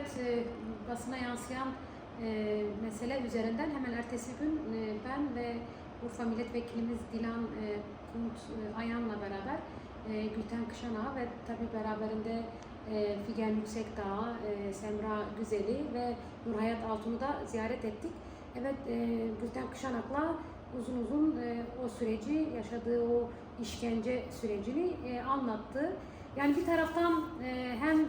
evet e, basına yansıyan e, mesele üzerinden hemen ertesi gün e, ben ve Urfa Milletvekilimiz Dilan e, Kunt e, Ayan'la beraber e, Gülten Kışanağı ve tabi beraberinde e, Figen Yüksekdağ, e, Semra Güzeli ve Nurhayat Altun'u da ziyaret ettik. Evet e, Gülten Kışanak'la uzun uzun e, o süreci, yaşadığı o işkence sürecini e, anlattı. Yani bir taraftan e, hem m,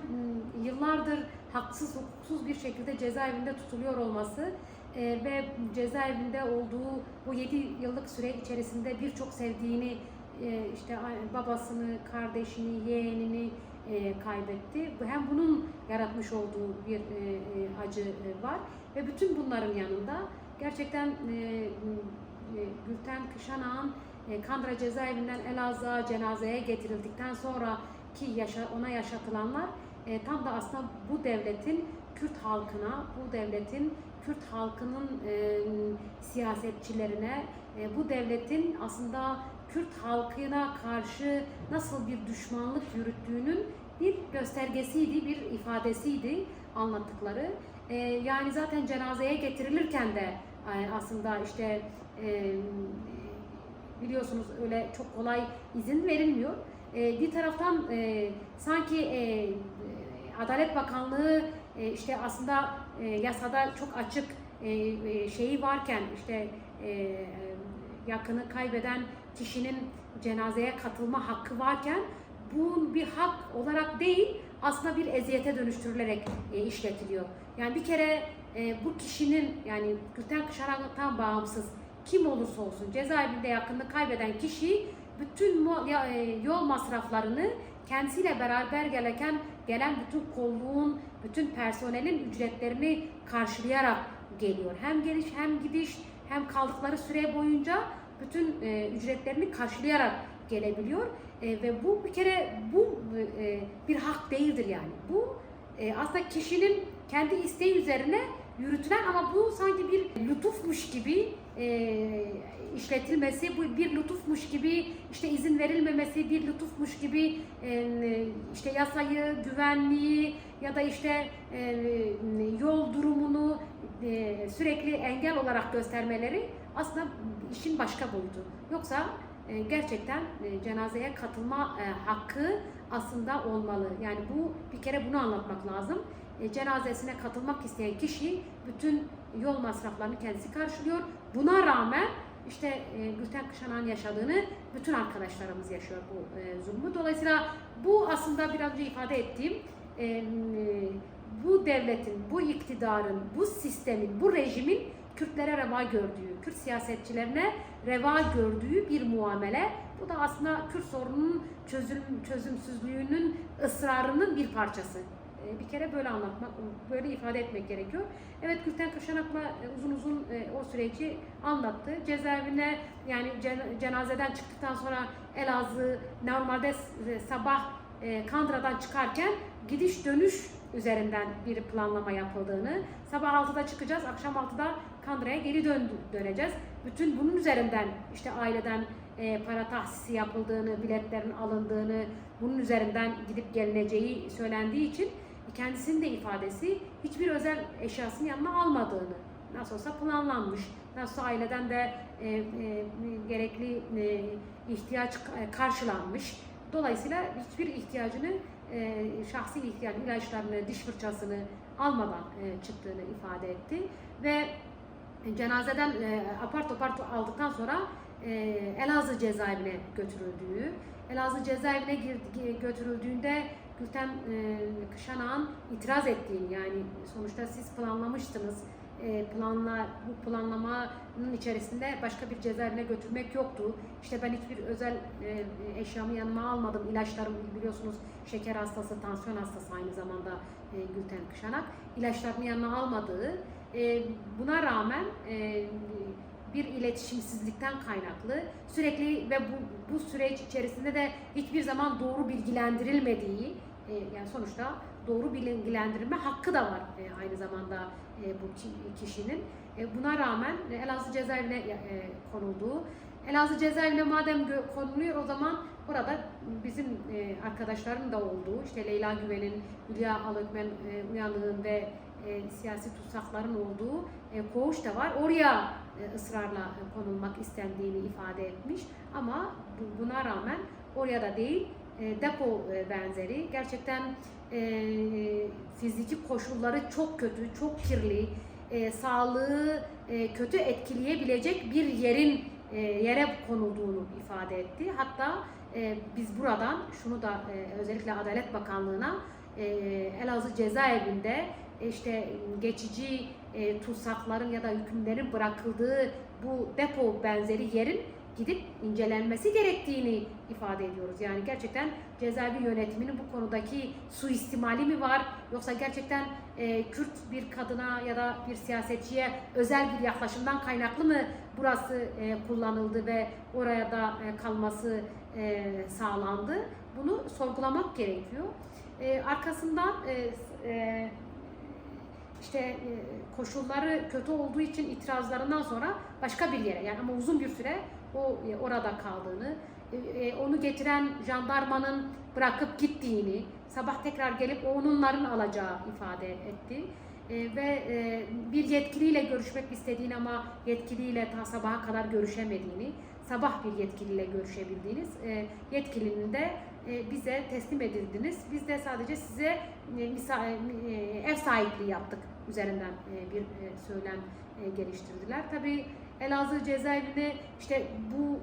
yıllardır haksız, hukuksuz bir şekilde cezaevinde tutuluyor olması e, ve cezaevinde olduğu bu 7 yıllık süre içerisinde birçok sevdiğini, e, işte babasını, kardeşini, yeğenini e, kaybetti. Hem bunun yaratmış olduğu bir e, e, acı e, var ve bütün bunların yanında gerçekten e, e, Gülten Kışanağ'ın Kandıra cezaevinden Elazığ'a cenazeye getirildikten sonra ki yaşa, ona yaşatılanlar e, tam da aslında bu devletin Kürt halkına, bu devletin Kürt halkının e, siyasetçilerine, e, bu devletin aslında Kürt halkına karşı nasıl bir düşmanlık yürüttüğünün bir göstergesiydi, bir ifadesiydi anlattıkları. E, yani zaten cenazeye getirilirken de e, aslında işte e, biliyorsunuz öyle çok kolay izin verilmiyor. E, bir taraftan e, sanki e, Adalet Bakanlığı e, işte aslında yasada çok açık şeyi varken işte yakını kaybeden kişinin cenazeye katılma hakkı varken bu bir hak olarak değil aslında bir eziyete dönüştürülerek işletiliyor. Yani bir kere bu kişinin yani Gülten Kışarak'tan bağımsız kim olursa olsun cezaevinde yakınını kaybeden kişi bütün e, yol masraflarını kendisiyle beraber gereken gelen bütün kolluğun, bütün personelin ücretlerini karşılayarak geliyor. Hem geliş hem gidiş hem kaldıkları süre boyunca bütün e, ücretlerini karşılayarak gelebiliyor. E, ve bu bir kere bu e, bir hak değildir yani. Bu e, aslında kişinin kendi isteği üzerine yürütülen ama bu sanki bir lütufmuş gibi e, işletilmesi, bu bir lütufmuş gibi işte izin verilmemesi, bir lütufmuş gibi e, işte yasayı, güvenliği ya da işte e, yol durumunu e, sürekli engel olarak göstermeleri aslında işin başka boyutu. Yoksa e, gerçekten e, cenazeye katılma e, hakkı aslında olmalı. Yani bu bir kere bunu anlatmak lazım. E, cenazesine katılmak isteyen kişi bütün yol masraflarını kendisi karşılıyor. Buna rağmen işte e, Gülten Kışanak'ın yaşadığını bütün arkadaşlarımız yaşıyor bu e, zulmü. Dolayısıyla bu aslında biraz önce ifade ettiğim e, e, bu devletin, bu iktidarın, bu sistemin, bu rejimin Kürtlere reva gördüğü, Kürt siyasetçilerine reva gördüğü bir muamele. Bu da aslında Kürt sorununun çözüm, çözümsüzlüğünün ısrarının bir parçası. E, Bir kere böyle anlatmak, böyle ifade etmek gerekiyor. Evet Gülten Kışanak'la e, uzun uzun e, o süreci anlattı. Cezaevine yani cen- cenazeden çıktıktan sonra Elazığ normalde s- sabah e, Kandıra'dan çıkarken gidiş dönüş üzerinden bir planlama yapıldığını, sabah 6'da çıkacağız, akşam 6'da Kandıra'ya geri dön döneceğiz. Bütün bunun üzerinden işte aileden e, para tahsisi yapıldığını, biletlerin alındığını, bunun üzerinden gidip gelineceği söylendiği için kendisinin de ifadesi hiçbir özel eşyasını yanına almadığını, nasıl olsa planlanmış, nasıl aileden de e, e, gerekli e, ihtiyaç karşılanmış. Dolayısıyla hiçbir ihtiyacını, e, şahsi ihtiyaç, ilaçlarını, diş fırçasını almadan e, çıktığını ifade etti. Ve cenazeden e, apar topar aldıktan sonra e, Elazığ cezaevine götürüldüğü, Elazığ cezaevine götürüldüğünde Gülten e, Kışanak'ın itiraz ettiğini yani sonuçta siz planlamıştınız e, planla bu planlamanın içerisinde başka bir cezaevine götürmek yoktu. İşte ben hiçbir özel e, eşyamı yanıma almadım. İlaçlarım biliyorsunuz şeker hastası, tansiyon hastası aynı zamanda e, Gülten Kışanak. İlaçlarını yanına almadığı e, buna rağmen e, bir iletişimsizlikten kaynaklı sürekli ve bu, bu süreç içerisinde de hiçbir zaman doğru bilgilendirilmediği e, yani sonuçta doğru bilgilendirme hakkı da var e, aynı zamanda e, bu ki- kişinin. E, buna rağmen e, Elazığ cezaevine e, konulduğu, Elazığ cezaevine madem konuluyor o zaman Orada bizim e, arkadaşların da olduğu, işte Leyla Güven'in, Hülya Alökmen e, Uyanık'ın ve e, siyasi tutsakların olduğu e, koğuş da var. Oraya e, ısrarla e, konulmak istendiğini ifade etmiş. Ama bu- buna rağmen oraya da değil, e, depo e, benzeri gerçekten e, fiziki koşulları çok kötü, çok kirli, e, sağlığı e, kötü etkileyebilecek bir yerin e, yere konulduğunu ifade etti. Hatta e, biz buradan şunu da e, özellikle Adalet Bakanlığı'na e, Elazığ cezaevinde e, işte geçici e, tutsakların ya da hükümlerin bırakıldığı bu depo benzeri yerin gidip incelenmesi gerektiğini ifade ediyoruz. Yani gerçekten cezaevi yönetiminin bu konudaki suistimali mi var yoksa gerçekten e, Kürt bir kadına ya da bir siyasetçiye özel bir yaklaşımdan kaynaklı mı burası e, kullanıldı ve oraya da e, kalması e, sağlandı? Bunu sorgulamak gerekiyor. E, arkasından e, e, işte e, koşulları kötü olduğu için itirazlarından sonra başka bir yere yani ama uzun bir süre o e, orada kaldığını, e, onu getiren jandarmanın bırakıp gittiğini, sabah tekrar gelip onların alacağı ifade etti. E, ve e, bir yetkiliyle görüşmek istediğini ama yetkiliyle ta sabaha kadar görüşemediğini, sabah bir yetkiliyle görüşebildiğiniz, e, yetkilinin de e, bize teslim edildiniz. Biz de sadece size ev sahipliği yaptık üzerinden bir söylem geliştirdiler. Tabii Elazığ cezaevinde işte bu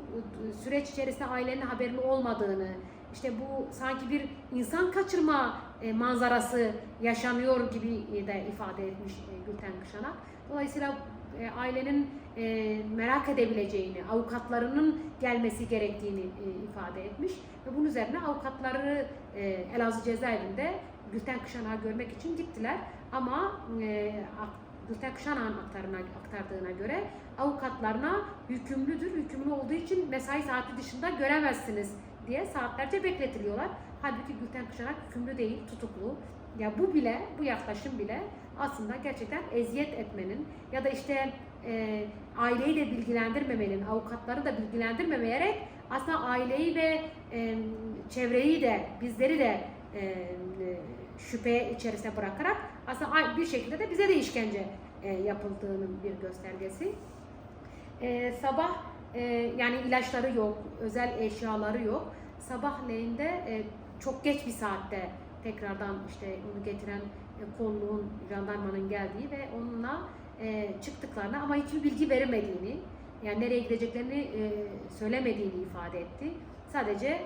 e, süreç içerisinde ailenin haberinin olmadığını, işte bu sanki bir insan kaçırma e, manzarası yaşanıyor gibi e, de ifade etmiş Gülten Kışanak. Dolayısıyla ailenin merak edebileceğini, avukatlarının gelmesi gerektiğini ifade etmiş ve bunun üzerine avukatları Elazığ cezaevinde Gülten Kışanak'ı görmek için gittiler. Ama Kışanak'ın aktarına, aktardığına göre avukatlarına yükümlüdür. Yükümlü olduğu için mesai saati dışında göremezsiniz diye saatlerce bekletiliyorlar. Halbuki Gülten Kışanak yükümlü değil, tutuklu. Ya bu bile, bu yaklaşım bile aslında gerçekten eziyet etmenin ya da işte e, aileyi de bilgilendirmemenin, avukatları da bilgilendirmemeyerek aslında aileyi ve e, çevreyi de, bizleri de e, e, şüphe içerisine bırakarak aslında bir şekilde de bize de işkence e, yapıldığının bir göstergesi. E, sabah e, yani ilaçları yok, özel eşyaları yok. Sabahleyin de e, çok geç bir saatte tekrardan işte onu getiren e, kolluğun, jandarmanın geldiği ve onunla e, çıktıklarını ama hiçbir bilgi veremediğini, yani nereye gideceklerini söylemediğini ifade etti. Sadece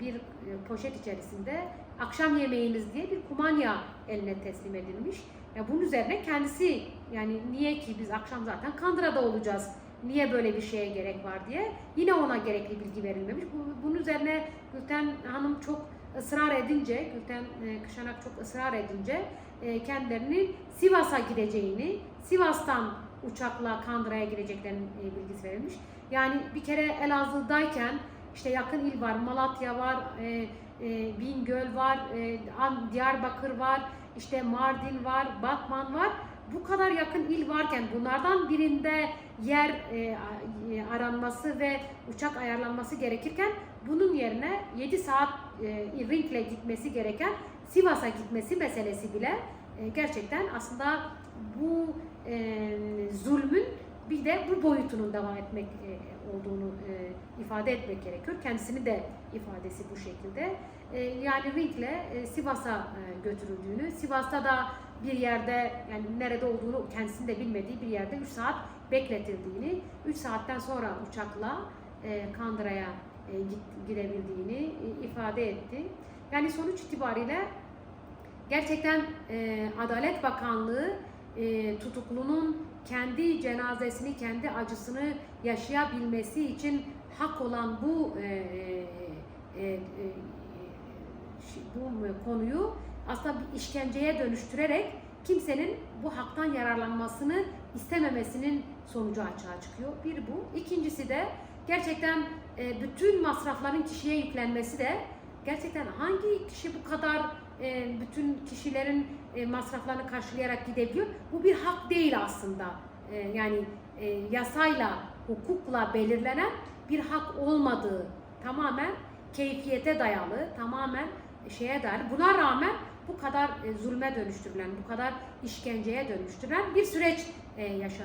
bir e, poşet içerisinde akşam yemeğiniz diye bir kumanya eline teslim edilmiş. Ya bunun üzerine kendisi yani niye ki biz akşam zaten Kandıra'da olacağız. Niye böyle bir şeye gerek var diye yine ona gerekli bilgi verilmemiş. Bu- Bunun üzerine Gülten Hanım çok ısrar edince, Gülten e, Kışanak çok ısrar edince e, kendilerinin Sivas'a gideceğini, Sivas'tan uçakla Kandıra'ya gideceklerinin e, bilgisi verilmiş. Yani bir kere Elazığ'dayken işte yakın il var, Malatya var, e, e, Bingöl var, e, Diyarbakır var, işte Mardin var, Batman var. Bu kadar yakın il varken bunlardan birinde yer e, e, aranması ve uçak ayarlanması gerekirken bunun yerine 7 saat e, ringle gitmesi gereken Sivas'a gitmesi meselesi bile e, gerçekten aslında bu e, zulmün bir de bu boyutunun devam etmek e, olduğunu e, ifade etmek gerekiyor. Kendisini de ifadesi bu şekilde. E, yani ringle Sivas'a götürüldüğünü, Sivas'ta da bir yerde yani nerede olduğunu kendisinin de bilmediği bir yerde 3 saat bekletildiğini, 3 saatten sonra uçakla Kandıra'ya gidebildiğini ifade etti. Yani sonuç itibariyle gerçekten Adalet Bakanlığı e, tutuklunun kendi cenazesini, kendi acısını yaşayabilmesi için hak olan bu e, e, e, şi- bu konuyu aslında bir işkenceye dönüştürerek kimsenin bu haktan yararlanmasını istememesinin sonucu açığa çıkıyor. Bir bu. İkincisi de gerçekten e, bütün masrafların kişiye yüklenmesi de gerçekten hangi kişi bu kadar e, bütün kişilerin e, masraflarını karşılayarak gidebiliyor? Bu bir hak değil aslında. E, yani e, yasayla, hukukla belirlenen bir hak olmadığı tamamen keyfiyete dayalı, tamamen şeye dayalı. Buna rağmen bu kadar zulme dönüştürülen, bu kadar işkenceye dönüştürülen bir süreç yaşanıyor.